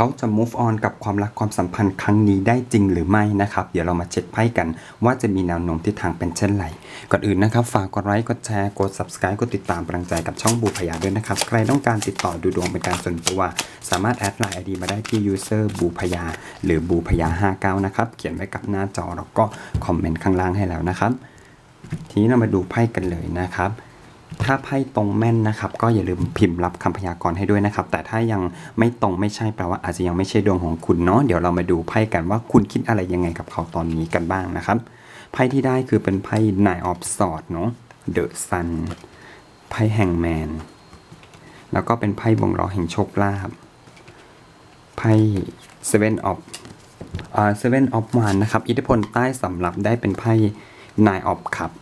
เขาจะ move on กับความรักความสัมพันธ์ครั้งนี้ได้จริงหรือไม่นะครับ เดี๋ยวเรามาเช็คไพ่กัน ว่าจะมีแนวโน้มทิศทางเป็นเช่นไร ก่อนอื่นนะครับ ฝากกดไลค์ กดแชร์ กด subscribe กดติดตามกำลังใจกับช่องบูพยาด้วยนะครับ ใครต้องการติดต่อดูดวงเป็นการส่วนตัว สามารถแอดไลน์ ID มาได้ที่ user บูพยาหรือบูพยา59นะครับ เขียนไว้กับหน้าจอแล้วก็คอมเมนต์ข้างล่างให้แล้วนะครับ ทีนี้เรามาดูไพ่กันเลยนะครับ ถ้าไพ่ตรงแม่นนะครับ ก็อย่าลืมพิมพ์รับคำพยากรณ์ให้ด้วยนะครับ แต่ถ้ายังไม่ตรงไม่ใช่แปลว่าอาจจะยังไม่ใช่ดวงของคุณเนาะเดี๋ยวเรามาดูไพ่กันว่าคุณคิดอะไรยังไงกับเขาตอนนี้กันบ้างนะครับไพ่ที่ได้คือเป็นไพ่ Nine of Swords เนาะ The Sun ไพ่แห่งแมน แล้วก็เป็นไพ่บ่งล้อแห่งโชคลาภ ไพ่ Seven of อ่า Seven of Wands นะครับ อิทธิพลใต้สำหรับได้เป็นไพ่ Nine of Cups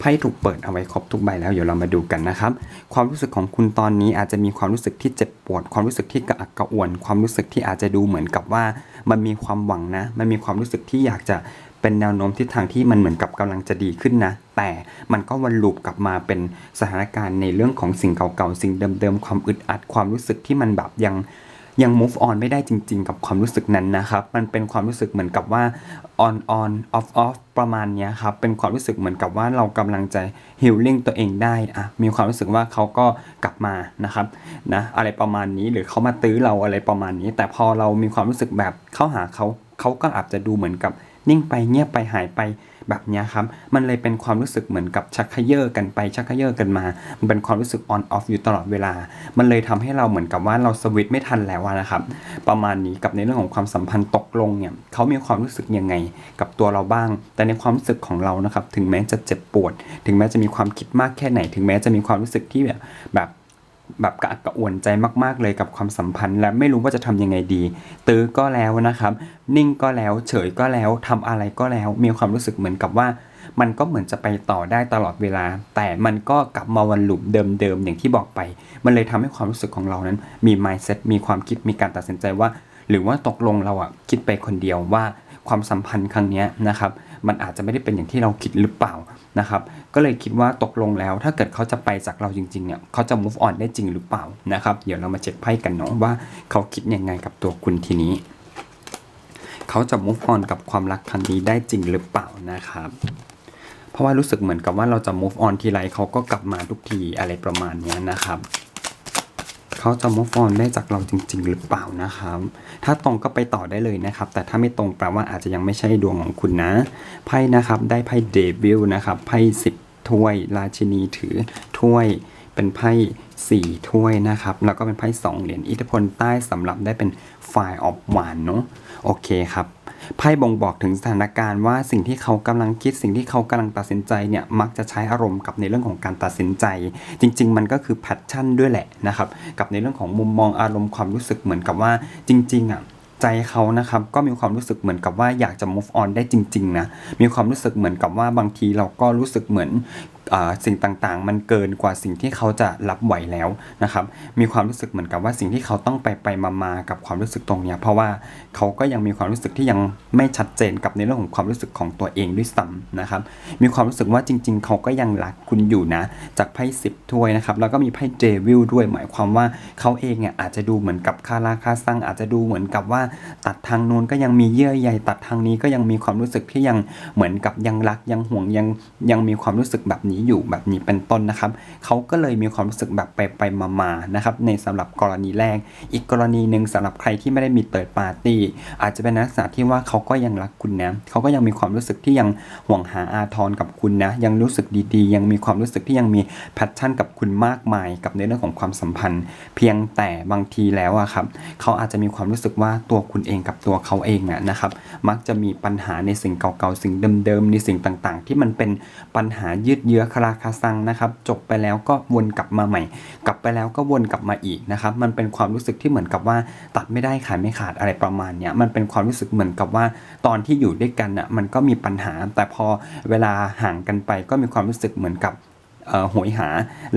ไพ่ถูกเปิดเอาไว้ครบทุกใบแล้วเดี๋ยวเรามาดูกันนะครับ ความรู้สึกของคุณตอนนี้อาจจะมีความรู้สึกที่เจ็บปวด ความรู้สึกที่กระอักกระอ่วน ความรู้สึกที่อาจจะดูเหมือนกับว่า มันมีความหวังนะ มันมีความรู้สึกที่อยากจะเป็นแนวโน้มทิศทางที่มันเหมือนกับกำลังจะดีขึ้นนะ แต่มันก็วนลูปกลับมาเป็นสถานการณ์ในเรื่องของสิ่งเก่าๆ สิ่งเดิมๆ ความอึดอัด ความรู้สึกที่มันแบบยัง ยัง move on ไม่ได้จริง ๆ กับความรู้สึกนั้นนะครับ มันเป็นความรู้สึกเหมือนกับว่า on on off off ประมาณนี้ครับ เป็นความรู้สึกเหมือนกับว่าเรากำลังจะ healing ตัวเองได้อะมีความรู้สึกว่าเขาก็กลับมานะครับนะอะไรประมาณนี้หรือเขามาตื้อเราอะไรประมาณนี้ แต่พอเรามีความรู้สึกแบบเข้าหาเขาเขาก็อาจจะดูเหมือนกับนิ่งไปเงียบไปหายไป แบบนี้ครับ มันเลยเป็นความรู้สึกเหมือนกับชักเขย่อกันไปชักเขย่อกันมา มันเป็นความรู้สึก on off อยู่ตลอดเวลา มันเลยทำให้เราเหมือนกับว่าเราสวิตช์ไม่ทันแล้วนะครับ ประมาณนี้กับในเรื่องของความสัมพันธ์ตกลงเนี่ยเขามีความรู้สึกยังไง กับตัวเราบ้าง แต่ในความรู้สึกของเรานะครับ ถึงแม้จะเจ็บปวด ถึงแม้จะมีความคิดมากแค่ไหน ถึงแม้จะมีความรู้สึกที่แบบแบบ แบบกระอักกระอ่วนใจมาก ๆ เลยกับความสัมพันธ์ และไม่รู้ว่าจะทำยังไงดี ตื้อก็แล้วนะครับ นิ่งก็แล้ว เฉยก็แล้วทำอะไรก็แล้ว มีความรู้สึกเหมือนกับว่า มันก็เหมือนจะไปต่อได้ตลอดเวลา แต่มันก็กลับมาวันหลูปเดิมๆอย่างที่บอกไป มันเลยทำให้ความรู้สึกของเรานั้น มี mindset มีความคิดมีการตัดสินใจว่า หรือว่าตกลงเราอะคิดไปคนเดียวว่าความสัมพันธ์ครั้งนี้นะครับ มันอาจจะไม่ได้เป็นอย่างที่เราคิดหรือเปล่านะครับก็เลยคิดว่าตกลงแล้ว ถ้าเกิดเขาจะไปจากเราจริงๆเนี่ยเขาจะ move on ได้จริงหรือเปล่านะครับเดี๋ยวเรามาเช็คไพ่กันเนาะว่าเขาคิดยังไงกับตัวคุณทีนี้ เขาจะ move on กับความรักครั้งนี้ได้จริงหรือเปล่านะครับ เพราะว่ารู้สึกเหมือนกับว่าเราจะ move on ทีไรเขาก็กลับมาทุกทีอะไรประมาณนี้นะครับ เขาจะ move on ได้จากเราจริง ๆ หรือเปล่านะครับ ถ้าตรงก็ไปต่อได้เลยนะครับ แต่ถ้าไม่ตรงแปลว่าอาจจะยังไม่ใช่ดวงของคุณนะไพ่นะครับได้ไพ่เดบิวนะครับไพ่สิบถ้วย ราชินีถือถ้วยเป็นไพ่สี่ถ้วยนะครับ แล้วก็เป็นไพ่สองเหรียญอิทธิพลใต้สำหรับได้เป็นไฟออฟหวานเนาะโอเคครับ ไพ่บ่งบอกถึงสถานการณ์ว่าสิ่งที่เขากำลังคิดสิ่งที่เขากำลังตัดสินใจเนี่ยมักจะใช้อารมณ์กับในเรื่องของการตัดสินใจ จริง ๆ มันก็คือแพชชั่นด้วยแหละนะครับกับในเรื่องของมุมมองอารมณ์ความรู้สึกเหมือนกับว่าจริงๆอะใจเขานะครับก็มีความรู้สึกเหมือนกับว่าอยากจะ move on ได้จริง ๆ นะ มีความรู้สึกเหมือนกับว่าบางทีเราก็รู้สึกเหมือนสิ่งต่างๆ มันเกินกว่าสิ่งที่เขาจะรับไหวแล้วนะครับ มีความรู้สึกเหมือนกับว่าสิ่งที่เขาต้องไปไปมามาๆกับความรู้สึกตรงเนี้ยเพราะว่าเขาก็ยังมีความรู้สึกที่ยังไม่ชัดเจนกับในเรื่องของความรู้สึกของตัวเองด้วยซ้ำนะครับ มีความรู้สึกว่าจริง ๆ เขาก็ยังรักคุณอยู่นะ จากไพ่สิบถ้วยนะครับ แล้วก็มีไพ่เดวิลด้วย หมายความว่าเขาเองเนี่ยอาจจะดูเหมือนกับคาราคาซังอาจจะดูเหมือนกับว่าตัดทางนู้นก็ยังมีเยื่อใยตัดทางนี้ก็ยังมีความรู้สึกที่ยังเหมือนกับยังรักยังห่วงยังยังมีความรู้สึกแบบนี้อยู่แบบนี้เป็นต้นนะครับเขาก็เลยมีความรู้สึกแบบไปไปมามาๆนะครับในสำหรับกรณีแรก อีกกรณีหนึ่งสำหรับใครที่ไม่ได้มีเติร์ดปาร์ตี้อาจจะเป็นลักษณะที่ว่าเขาก็ยังรักคุณนะเขาก็ยังมีความรู้สึกที่ยังห่วงหาอาทรกับคุณนะยังรู้สึกดีๆ ยังมีความรู้สึกที่ยังมีแพชชั่นกับคุณมากมาย กับในเรื่องของความสัมพันธ์ เพียงแต่บางทีแล้วอะครับเขาอาจจะมีความรู้สึกว่าตัวคุณเองกับตัวเขาเองอะนะครับมักจะมีปัญหาในสิ่งเก่าๆสิ่งเดิมๆในสิ่งต่างๆ ที่มันเป็นปัญหายืดเยื้อคาราคาซังนะครับจบไปแล้วก็วนกลับมาใหม่ กลับไปแล้วก็วนกลับมาอีกนะครับมันเป็นความรู้สึกที่เหมือนกับว่าตัดไม่ได้ขายไม่ขาดอะไรประมาณเนี้ยมันเป็นความรู้สึกเหมือนกับว่าตอนที่อยู่ด้วยกันอะมันก็มีปัญหา แต่พอเวลาห่างกันไปก็มีความรู้สึกเหมือนกับ โหยหา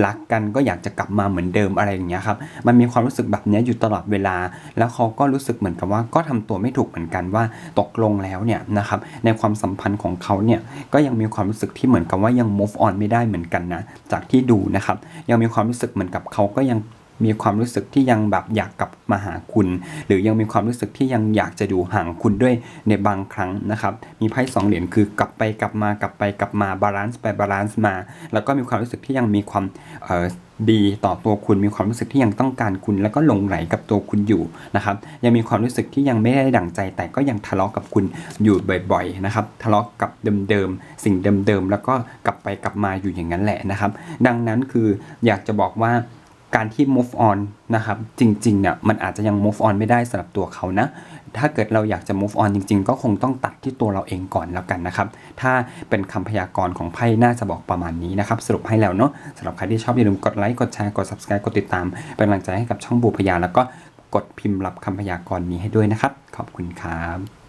รักกันก็อยากจะกลับมาเหมือนเดิมอะไรอย่างเงี้ยครับมันมีความรู้สึกแบบนี้อยู่ตลอดเวลา แล้วเขาก็รู้สึกเหมือนกับว่าก็ทำตัวไม่ถูกเหมือนกันว่าตกลงแล้วเนี่ยนะครับในความสัมพันธ์ของเขาเนี่ยก็ยังมีความรู้สึกที่เหมือนกับว่ายัง move on ไม่ได้เหมือนกันนะจากที่ดูนะครับยังมีความรู้สึกเหมือนกับเขาก็ยัง มีความรู้สึกที่ยังแบบอยากกลับมาหาคุณ หรือยังมีความรู้สึกที่ยังอยากจะดูห่างคุณด้วยในบางครั้งนะครับมีไพ่สองเหรียญคือกลับไปกลับมากลับไปกลับมาบาลานซ์ไปบาลานซ์มา แล้วก็มีความรู้สึกที่ยังมีความเออดีต่อตัวคุณมีความรู้สึกที่ยังต้องการคุณ แล้วก็หลงไหลกับตัวคุณอยู่นะครับยังมีความรู้สึกที่ยังไม่ได้ดั่งใจ แต่ก็ยังทะเลาะกับคุณอยู่บ่อยๆนะครับทะเลาะกับเดิมๆสิ่งเดิมๆแล้วก็กลับไปกลับมาอยู่อย่างนั้นแหละนะครับ ดังนั้นคืออยากจะบอกว่า การที่ move on นะครับ จริงๆเนี่ยมันอาจจะยัง move on ไม่ได้สำหรับตัวเขานะ ถ้าเกิดเราอยากจะ move on จริง ๆ ก็คงต้องตัดที่ตัวเราเองก่อนแล้วกันนะครับ ถ้าเป็นคำพยากรณ์ของไพ่น่าจะบอกประมาณนี้นะครับ สรุปให้แล้วเนาะสำหรับใครที่ชอบอย่าลืมกดไลค์กดแชร์กด subscribe กดติดตาม เป็นกำลังใจให้กับช่องบูพยา แล้วก็กดพิมพ์รับคำพยากรณ์นี้ให้ด้วยนะครับ ขอบคุณครับ